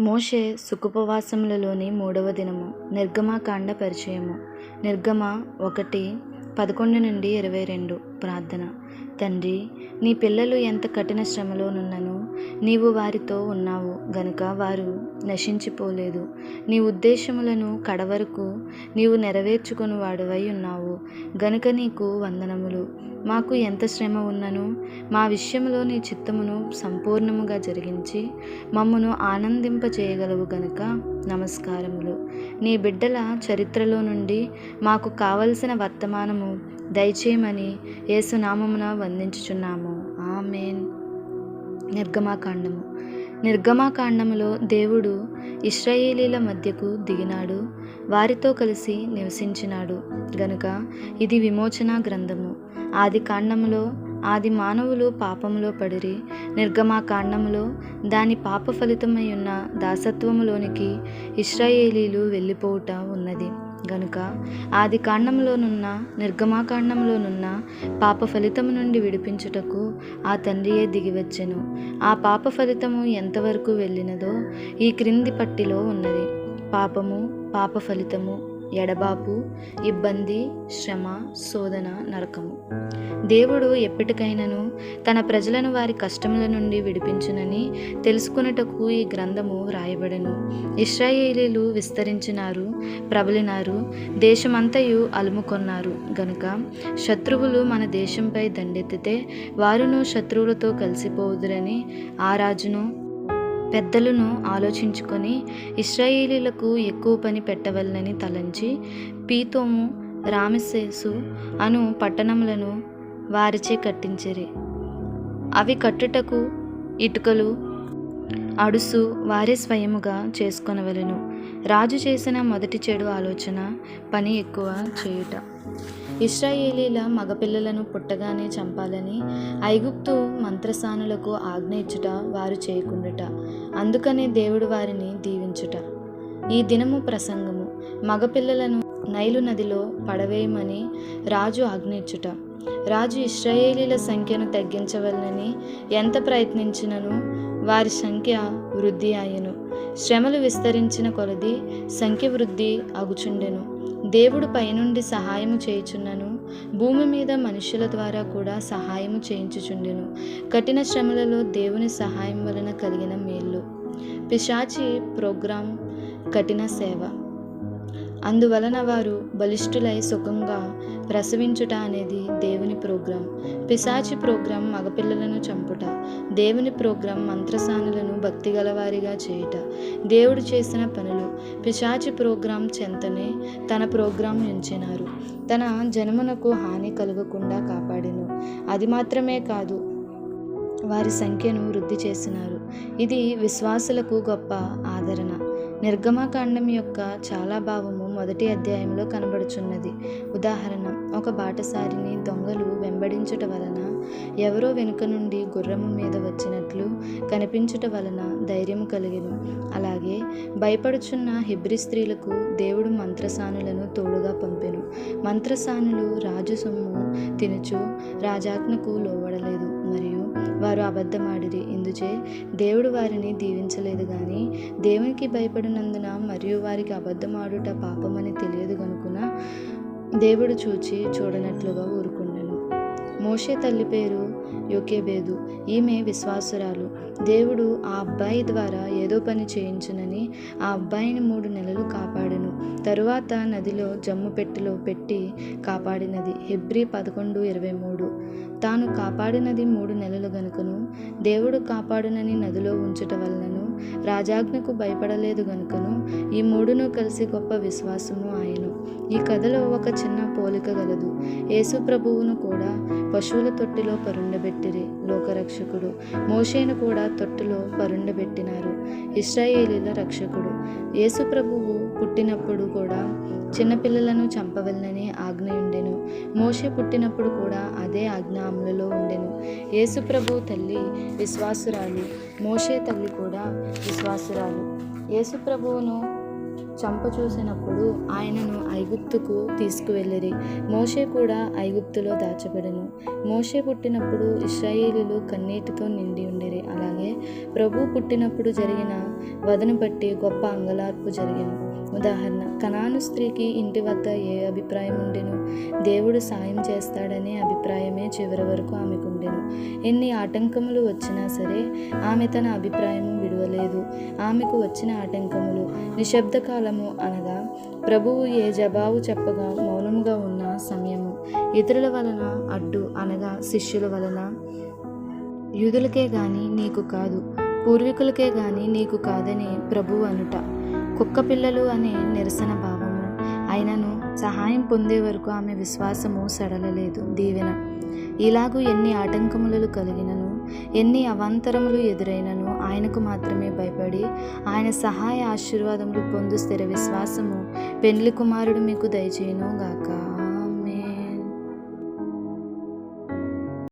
మోషే సుకుపవాసములలోని మూడవ దినము నిర్గమాకాండ పరిచయము. నిర్గమ ఒకటి పదకొండు నుండి ఇరవై రెండు ప్రార్థన. తండ్రి నీ పిల్లలు ఎంత కఠిన శ్రమలోనున్నను నీవు వారితో ఉన్నావు గనుక వారు నశించిపోలేదు. నీ ఉద్దేశములను కడవరకు నీవు నెరవేర్చుకుని వాడువై ఉన్నావు గనుక నీకు వందనములు. మాకు ఎంత శ్రమ ఉన్నను మా విషయంలో నీ చిత్తమును సంపూర్ణముగా జరిగించి మమ్మను ఆనందింపచేయగలవు గనుక నమస్కారములు. నీ బిడ్డల చరిత్రలో నుండి మాకు కావలసిన వర్తమానము దయచేయమని యేసునామమున వందించుచున్నాము. ఆమెన్. నిర్గమాకాండము. నిర్గమాకాండములో దేవుడు ఇస్రాయేలీల మధ్యకు దిగినాడు. వారితో కలిసి నివసించినాడు. గనుక ఇది విమోచన గ్రంథము. ఆది కాండములో ఆది మానవులు పాపములో పడిరి. నిర్గమాకాండములో దాని పాప ఫలితమై ఉన్న దాసత్వములోనికి ఇస్రాయేలీలు వెళ్ళిపోవుట ఉన్నది. గనుక ఆది కాండంలోనున్న నిర్గమాకాండంలోనున్న పాప ఫలితము నుండి విడిపించుటకు ఆ తండ్రియే దిగివచ్చెను. ఆ పాప ఫలితము ఎంతవరకు వెళ్ళినదో ఈ క్రింది పట్టిలో ఉన్నది. పాపము పాప ఫలితము ఎడబాపు ఇబ్బంది శ్రమ శోధన నరకము. దేవుడు ఎప్పటికైనాను తన ప్రజలను వారి కష్టముల నుండి విడిపించునని తెలుసుకున్నటకు ఈ గ్రంథము వ్రాయబడను. ఇస్రాయేలీలు విస్తరించినారు ప్రబలినారు దేశమంతయు అలుముకొన్నారు. గనుక శత్రువులు మన దేశంపై దండెత్తితే వారును శత్రువులతో కలిసిపోదురని ఆ రాజును పెద్దలను ఆలోచించుకొని ఇస్రాయేలీలకు ఎక్కువ పని పెట్టవలనని తలంచి పీతోము రామశేసు అను పట్టణములను వారిచే కట్టించిరి. అవి కట్టుటకు ఇటుకలు అడుసు వారే స్వయముగా చేసుకొనవలెను. రాజు చేసిన మొదటి చెడు ఆలోచన పని ఎక్కువ చేయుట. ఇస్రాయేలీల మగపిల్లలను పుట్టగానే చంపాలని ఐగుప్తు మంత్రసానులకు ఆజ్ఞ ఇచ్చుట వారు చేయకుండుట. అందుకనే దేవుడు వారిని దీవించుట. ఈ దినము ప్రసంగము. మగపిల్లలను నైలు నదిలో పడవేయమని రాజు ఆజ్ఞించుట రాజు ఇస్రాయేలీల సంఖ్యను తగ్గించవలనని ఎంత ప్రయత్నించినను వారి సంఖ్య వృద్ధి అయ్యను. శ్రమలు విస్తరించిన కొలది సంఖ్య వృద్ధి అగుచుండెను. దేవుడు పైనుండి సహాయము చేయుచున్నను భూమి మీద మనుషుల ద్వారా కూడా సహాయము చేయించుచుండెను. కఠిన శ్రమలలో దేవుని సహాయం వలన కలిగిన మేళ్ళు. పిశాచి ప్రోగ్రాం కఠిన సేవ. అందువలన వారు బలిష్ఠులై సుఖంగా ప్రసవించుట అనేది దేవుని ప్రోగ్రాం. పిశాచి ప్రోగ్రాం మగపిల్లలను చంపుట దేవుని ప్రోగ్రాం మంత్రసానులను భక్తి గలవారిగా చేయుట. దేవుడు చేసిన పనులు పిశాచి ప్రోగ్రాం చెంతనే తన ప్రోగ్రాం ఉంచినారు తన జన్మనకు హాని కలగకుండా కాపాడెను. అది మాత్రమే కాదు వారి సంఖ్యను వృద్ధి చేసినారు. ఇది విశ్వాసులకు గొప్ప ఆదరణ. నిర్గమాకాండం యొక్క చాలా భావము మొదటి అధ్యాయంలో కనబడుచున్నది. ఉదాహరణ ఒక బాటసారిని దొంగలు వెంబడించుట వలన ఎవరో వెనుక నుండి గుర్రము మీద వచ్చినట్లు కనిపించుట వలన ధైర్యము కలిగెను. అలాగే భయపడుచున్న హిబ్రి స్త్రీలకు దేవుడు మంత్రసానులను తోడుగా పంపెను. మంత్రసానులు రాజు సొమ్ము తినుచు రాజాజ్ఞకు లోబడలేదు. మరియు వారు అబద్ధమాడిరి. ఇందుచే దేవుడు వారిని దీవించలేదు కానీ దేవునికి భయపడినందున మరియు వారికి అబద్ధమాడుట పాపమని తెలియదు కనుకున దేవుడు చూచి చూడనట్లుగా ఊరు మోషే తల్లి పేరు యోకేబేదు. ఈమె విశ్వాసురాలు. దేవుడు ఆ అబ్బాయి ద్వారా ఏదో పని చేయించునని ఆ అబ్బాయిని మూడు నెలలు కాపాడెను. తరువాత నదిలో జమ్ము పెట్టెలో పెట్టి కాపాడినది. హెబ్రి పదకొండు ఇరవై మూడు. తాను కాపాడినది మూడు నెలలు గనుకను దేవుడు కాపాడునని నదిలో ఉంచుట వలనను రాజాజ్ఞకు భయపడలేదు గనుకను. ఈ మూడును కలిసి గొప్ప విశ్వాసము ఆయను ఈ కథలో ఒక చిన్న పోలిక గలదు. యేసు ప్రభువును కూడా పశువుల తొట్టిలో పరుండబెట్టిరి లోకరక్షకుడు. మోషేను కూడా తొట్టిలో పరుండబెట్టినారు ఇస్రాయేలీల రక్షకుడు. యేసు ప్రభువు పుట్టినప్పుడు కూడా చిన్నపిల్లలను చంపవలనని ఆజ్ఞ ఉండెను మోషే పుట్టినప్పుడు కూడా అదే ఆజ్ఞ అమలులో ఉండెను. యేసుప్రభు తల్లి విశ్వాసురాలు మోషే తల్లి కూడా విశ్వాసురాలు. యేసుప్రభువును చంప చూసినప్పుడు ఆయనను ఐగుప్తుకు తీసుకువెళ్ళిరి. మోషే కూడా ఐగుప్తులో దాచబడెను. మోషే పుట్టినప్పుడు ఇస్రాయేలీలు కన్నీటితో నిండి ఉండిరి. అలాగే ప్రభు పుట్టినప్పుడు జరిగిన వదను బట్టి గొప్ప అంగలార్పు జరిగింది ఉదాహరణ. కనాను స్త్రీకి ఇంటి వద్ద ఏ అభిప్రాయం ఉండెను? దేవుడు సాయం చేస్తాడనే అభిప్రాయమే చివరి వరకు ఆమెకు ఉండెను. ఎన్ని ఆటంకములు వచ్చినా సరే ఆమె తన అభిప్రాయం విడవలేదు. ఆమెకు వచ్చిన ఆటంకములు నిశ్శబ్ద కాలము అనగా ప్రభువు ఏ జవాబు చెప్పగా మౌనముగా ఉన్న సమయము. ఇతరుల వలన అడ్డు అనగా శిష్యుల వలన యూదులకే గాని నీకు కాదు పూర్వీకులకే గాని నీకు కాదని ప్రభు అనుట. కుక్క పిల్లలు అనే నిరసన భావము. అయినను సహాయం పొందే వరకు ఆమె విశ్వాసము సడలలేదు దీవెన. ఇలాగూ ఎన్ని ఆటంకములు కలిగినను ఎన్ని అవాంతరములు ఎదురైనను ఆయనకు మాత్రమే భయపడి ఆయన సహాయ ఆశీర్వాదములు పొందు స్థిర విశ్వాసము పెండ్లి కుమారుడు మీకు దయచేయను గాక.